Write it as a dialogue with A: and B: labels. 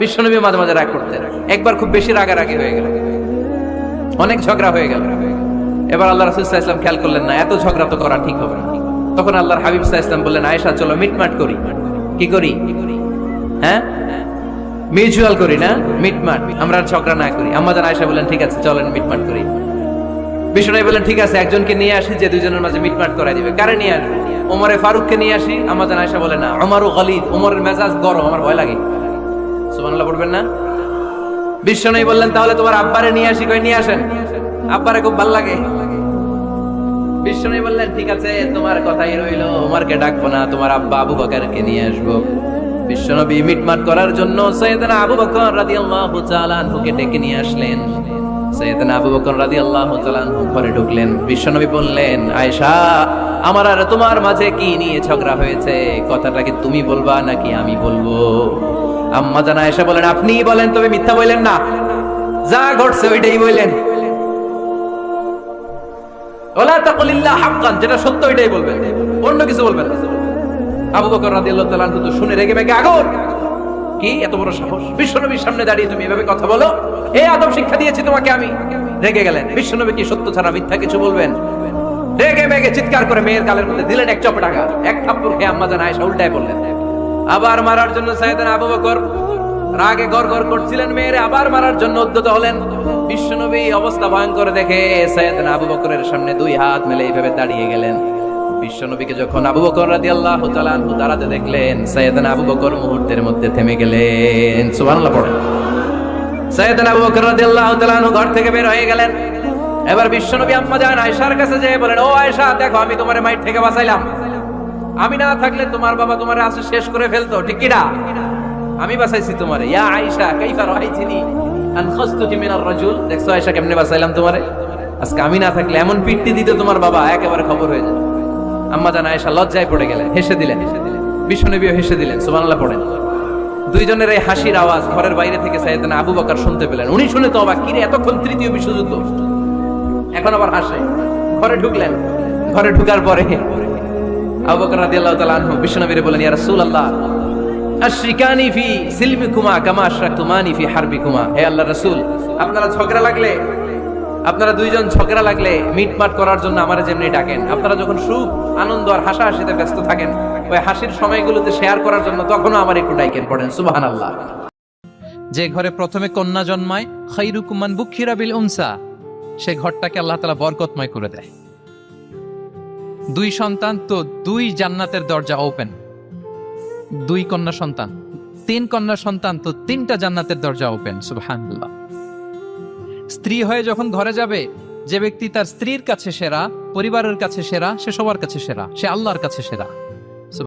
A: বিশ্বনবী মাঝে মাঝে রাগ করতেন। একবার খুব বেশি রাগারাগি হয়ে গেল। অনেক ঝগড়া হয়ে গেল। এবার আল্লাহ রাসুল ইসলাম খেয়াল করলেন না, এত ঝগড়া তো করা ঠিক হবে না। তখন আল্লাহর হাবিব সাহা ইসলাম বললেন, আয়েশা, চলো মিটমাট করি। কি করি? হ্যাঁ? মিউচুয়াল করি না? মিটমাট। আমরা ঝগড়া না করি। আমাদের আয়েশা বললেন, ঠিক আছে, চলেন মিটমাট করি। বিষ্ণু বললেন, ঠিক আছে, একজনকে নিয়ে আসি যে দুজনের মাঝে মিটমাট করাই দিবে। কারে নিয়ে আসব? ওমরে ফারুককে নিয়ে আসি। আমাদের আয়েশা বলে না, আমারও গলিদ ওমরের মেজাজ গরম, আমার ভয় লাগে। সুবহানাল্লাহ পড়বেন না? বিশ্বনবী বললেন, তাহলে তোমার আব্বারে নিয়ে আসি, কই নিয়ে আসেন? আব্বারে খুব ভালো লাগে। বিশ্বনবী বললেন, ঠিক আছে, তোমার কথাই রইল, ওমরকে ডাকবো না, তোমার আব্বা আবু বকরকে নিয়ে আসব। বিশ্বনবী মিটমাট করার জন্য সৈয়দনা আবু বকর রাদিয়াল্লাহু তাআলা আনহুকে ডেকে নিয়ে আসলেন। সৈয়দনা আবু বকর রাদিয়াল্লাহু তাআলা আনহু ঘরে ঢুকলেন। বিশ্বনবী বললেন, আয়েশা, আমার আর তোমার মাঝে কি নিয়ে ঝগড়া হয়েছে? কথাটা কি তুমি বলবা নাকি আমি বলব? আম্মা জানা আয়েশা বলেন, আপনিই বলেন, তবে মিথ্যা বললেন না। যা ঘটছে ওইটাই বললেন। যেটা সত্য ওইটাই বলবেন। অন্য কিছু বলবেন আবু বকর রাদিয়াল্লাহু শুনে রেগে মেগে আগুন। কি এত বড় সাহস? বিশ্বনবীর সামনে দাঁড়িয়ে তুমি এভাবে কথা বলো? এই আদব শিক্ষা দিয়েছি তোমাকে আমি। রেগে গেলেন। বিশ্বনবী কি সত্য ছাড়া মিথ্যা কিছু বলবেন? রেগে মেগে চিৎকার করে মেয়ের গালের মধ্যে দিলেন এক চপটাকা। এক থাপ্পড় খেয়ে আম্মা জান আয়েশা উল্টায় বললেন আবার মারার জন্য সাইয়েদনা আবু বকর রাগে গড় গড় করছিলেন, মেয়েরে আবার মারার জন্য উদ্যত হলেন। বিশ্বনবী অবস্থা ভয়ঙ্কর দেখে সাইয়েদনা আবু বকরের সামনে দুই হাত মেলে এইভাবে দাঁড়িয়ে গেলেন। বিশ্বনবীকে যখন আবু বকর দাঁড়াতে দেখলেন সাইয়েদনা আবু বকর মুহূর্তের মধ্যে থেমে গেলেন। সুবহানাল্লাহ পড়েন সাইয়েদনা আবু বকর ঘর থেকে বের হয়ে গেলেন। এবার বিশ্বনবী আম্মা আয়েশার কাছে যেয়ে বলেন, ও আয়েশা, দেখো আমি তোমার মাইট থেকে বাঁচাইলাম। আমি না থাকলে তোমার বাবা তোমার আসে শেষ করে ফেলতো, ঠিক না আমি বাঁচাইছি তোমারে। ইয়া কাইফা আন খাসতুকি রাজুল? দেখছ কেমনে তোমারে? আজকে আমি না থাকলে এমন পিট্টি দিত তোমার বাবা, একেবারে খবর হয়ে আম্মা জান লজ্জায় পড়ে গেলেন, হেসে দিলেন। বিশ্বনবীও হেসে দিলেন, সুবহানাল্লাহ পড়েন। দুইজনের এই হাসির আওয়াজ ঘরের বাইরে থেকে সাইয়েদনা আবু বকর শুনতে পেলেন। উনি শুনে তো অবাক, কিরে, এতক্ষণ তৃতীয় বিশ্বযুদ্ধ? এখন আবার হাসে। ঘরে ঢুকলেন। ঘরে ঢুকার পরে আপনারা দুইজন ঝগড়া লাগলে মিটমাট করার জন্য আমারে যেমনি ডাকেন। আপনারা যখন সুখ, আনন্দ আর হাসাহাসিতে ব্যস্ত থাকেন, ওই হাসির সময়গুলোতে শেয়ার করার জন্য তখনও আমার একটু ডাইকেন পড়েন। সুবহানাল্লাহ। যে ঘরে প্রথমে কন্যা জন্মায় খাইরুকুমান বুখিরা বিল উনসা, সে ঘরটাকে আল্লাহ তালা বরকতময় করে দেয়। দুই সন্তান, তো দুই জান্নাতের দরজা ওপেন দুই কন্যা সন্তান, তিন কন্যা সন্তান, তো তিনটা জান্নাতের দরজা ওপেন সুবহানাল্লাহ। স্ত্রী হয়ে যখন ঘরে যাবে, যে ব্যক্তি তার স্ত্রীর কাছে সেরা, পরিবারের কাছে সেরা, সে সবার কাছে সেরা, সে আল্লাহর কাছে সেরা।